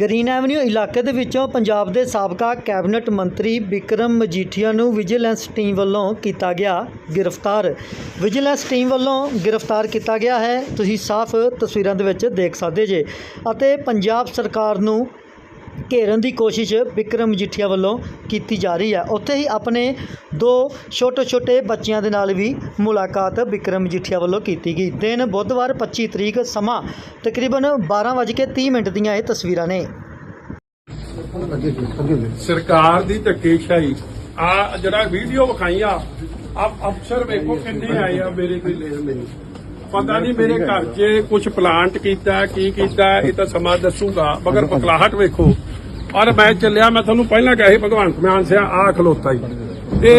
Green avenue ਇਲਾਕੇ ਦੇ ਵਿੱਚੋਂ ਪੰਜਾਬ ਦੇ ਸਾਬਕਾ ਕੈਬਨਿਟ ਮੰਤਰੀ ਬਿਕਰਮ ਮਜੀਠੀਆ ਨੂੰ ਵਿਜੀਲੈਂਸ ਟੀਮ ਵੱਲੋਂ ਕੀਤਾ ਗਿਆ ਗ੍ਰਿਫਤਾਰ। ਵਿਜੀਲੈਂਸ ਟੀਮ ਵੱਲੋਂ ਗ੍ਰਿਫਤਾਰ ਕੀਤਾ ਗਿਆ ਹੈ। ਤੁਸੀਂ ਸਾਫ਼ ਤਸਵੀਰਾਂ ਦੇ ਵਿੱਚ ਦੇਖ ਸਕਦੇ ਜੇ ਅਤੇ ਪੰਜਾਬ ਸਰਕਾਰ ਨੂੰ ਘੇਰਨ ਦੀ ਕੋਸ਼ਿਸ਼ ਵਿਕਰਮ ਮਜੀਠੀਆ ਵੱਲੋਂ ਕੀਤੀ ਜਾ ਰਹੀ ਹੈ। ਉੱਥੇ ਹੀ ਆਪਣੇ ਦੋ ਛੋਟੇ ਛੋਟੇ ਬੱਚਿਆਂ ਦੇ ਨਾਲ ਵੀ ਮੁਲਾਕਾਤ ਵਿਕਰਮ ਮਜੀਠੀਆ ਵੱਲੋਂ ਕੀਤੀ ਗਈ। ਦਿਨ ਬੁੱਧਵਾਰ 25 ਤਰੀਕ ਸਮਾਂ ਤਕਰੀਬਨ 12:30 ਮਿੰਟ ਦੀਆਂ ਇਹ ਤਸਵੀਰਾਂ ਨੇ। ਸਰਕਾਰ ਦੀ ਧੱਕੇਸ਼ਾਹੀ। ਆ ਜਿਹੜਾ ਵੀਡੀਓ ਵਿਖਾਈ ਆ ਅਫਸਰ ਵੇਖੋ ਕਿੰਨੇ ਆਏ ਆ ਮੇਰੇ ਕੋਈ ਲੈਣ ਮੈਨੂੰ ਪਤਾ ਨਹੀਂ ਮੇਰੇ ਘਰ 'ਚ ਕੁਝ ਪਲਾਂਟ ਕੀਤਾ ਕੀ ਕੀਤਾ ਇਹ ਤਾਂ ਸਮਾਂ ਦੱਸੂਗਾ ਮਗਰ ਪਕਲਾਹਟ ਵੇਖੋ। ਔਰ ਮੈਂ ਚੱਲਿਆ ਮੈਂ ਤੁਹਾਨੂੰ ਪਹਿਲਾਂ ਕਿਹਾ ਸੀ ਭਗਵੰਤ ਮਾਨ ਸਿਆ ਆ ਖਲੋਤਾ ਹੀ। ਤੇ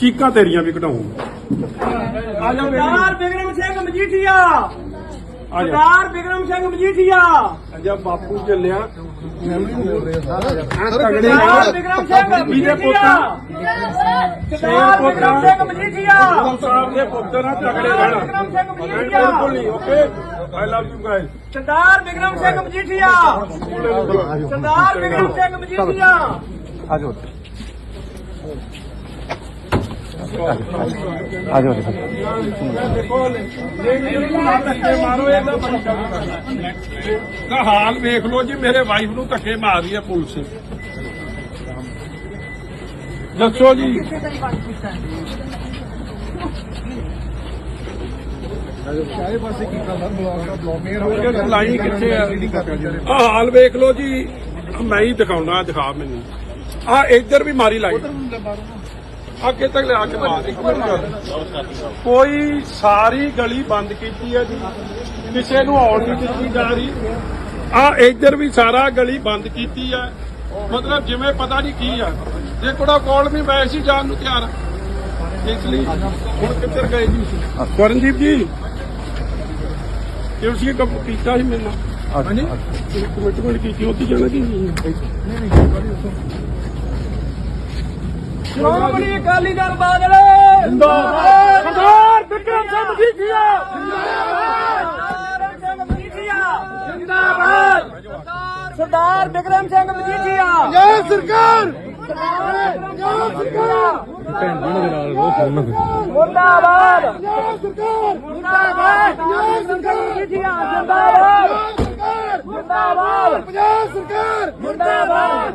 ਚੀਕਾਂ ਤੇਰੀਆਂ ਵੀ ਕਢਾਉਂ ਆ ਜਾ ਸਰਦਾਰ ਬਿਕਰਮ ਸਿੰਘ ਮਜੀਠੀਆ। ਸਰਦਾਰ ਬਿਕਰਮ ਸਿੰਘ ਮਜੀਠੀਆ। ਅਜਾ ਬਾਪੂ ਚੱਲਿਆ। ਆ ਤਗੜੇ ਸਰਦਾਰ ਨਾਲ ਬਿਕਰਮ ਸਿੰਘ ਜਿਹਦੇ ਮਜੀਠੀਆ। ਪੁੱਤ ਸਰਦਾਰ ਬਿਕਰਮ ਸਿੰਘ ਮਜੀਠੀਆ। ਗੁਰੂ ਸਾਹਿਬ ਦੇ ਪੁੱਤਰ ਆ ਤਗੜੇ ਰਹਿਣਾ। ਬਿਕਰਮ ਸਿੰਘ ਮਜੀਠੀਆ। ਬਿਲਕੁਲ ਨਹੀਂ okay? I love you guys Sardar Bikram Singh Majithia. Sardar Bikram Singh Majithia. ਦਾ ਹਾਲ ਵੇਖ ਲਓ ਜੀ, ਮੇਰੇ ਵਾਈਫ ਨੂੰ ਧੱਕੇ ਮਾਰ ਰਹੀ ਹੈ ਪੁਲਿਸ। ਦੱਸੋ ਜੀ। ਲਾਈ ਕਿੱਥੇ ਆ ਆਹ ਹਾਲ ਵੇਖ ਲਓ ਜੀ, ਮੈਂ ਹੀ ਦਿਖਾਉਣਾ, ਦਿਖਾ ਮੈਨੂੰ। ਆ ਇੱਧਰ ਵੀ ਮਾਰੀ ਲਾਈ। ਅੱਗੇ ਤੱਕ ਲਿਆ ਕੇ ਮਾਰ ਇੱਕ ਮਿੰਟ ਗੱਲ। ਕੋਈ ਸਾਰੀ ਗਲੀ ਬੰਦ ਕੀਤੀ ਹੈ ਜੀ। ਕਿਸੇ ਨੂੰ ਆਉਣ ਨਹੀਂ ਦਿੱਤੀ ਜਾ ਰਹੀ। ਆ ਇੱਧਰ ਵੀ ਸਾਰਾ ਗਲੀ ਬੰਦ ਕੀਤੀ ਹੈ। ਮਤਲਬ ਜਿਵੇਂ ਪਤਾ ਨਹੀਂ ਕੀ ਆ। ਜੇ ਕੋੜਾ ਕੋਲ ਵੀ ਮੈਂ ਸੀ ਜਾਣ ਨੂੰ ਤਿਆਰ। ਹਾਂ। ਇਸ ਲਈ ਹੁਣ ਕਿੱਧਰ ਗਏ ਜੀ ਕਰਨਦੀਪ ਜੀ। ਤੇ ਉਸੇ ਕੰਮ ਕੀਤਾ ਸੀ ਮੇਰੇ ਨਾਲ। ਹਾਂਜੀ? ਕਮਿਟਮੈਂਟ ਕੀਤੀ ਉੱਥੇ ਜਾਣਾ ਕਿ ਨਹੀਂ ਸ਼੍ਰੋਮਣੀ ਅਕਾਲੀ ਦਲ ਬਾਦਲ। ਜਿੰਦਾਬਾਦ। ਸਰਦਾਰ ਬਿਕਰਮ ਸਿੰਘ ਮਜੀਠੀਆ। ਜਿੰਦਾਬਾਦ ਸਿੰਘ ਮਜੀਠੀਆ। ਜਿੰਦਾਬਾਦ। ਸਰਦਾਰ ਬਿਕਰਮ ਸਿੰਘ ਮਜੀਠੀਆ। ਜੈ ਸਰਕਾਰ। ਮੁਰਦਾਬਾਦ। ਮੁਰਦਾਬਾਦ। ਜਿੰਦਾਬਾਦ। ਮੁਰਦਾਬਾਦ। ਪੰਜਾਬ ਸਰਕਾਰ। ਮੁਰਦਾਬਾਦ। ਪੰਜਾਬ ਸਰਕਾਰ। ਮੁਰਦਾਬਾਦ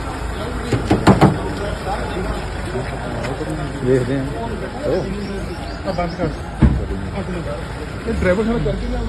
ਦੇਖਦੇ ਹਾਂ ਬੰਦ ਕਰ। ਇਹ ਡਰਾਈਵਰ ਨਾਲ ਕਰਕੇ ਲਿਆ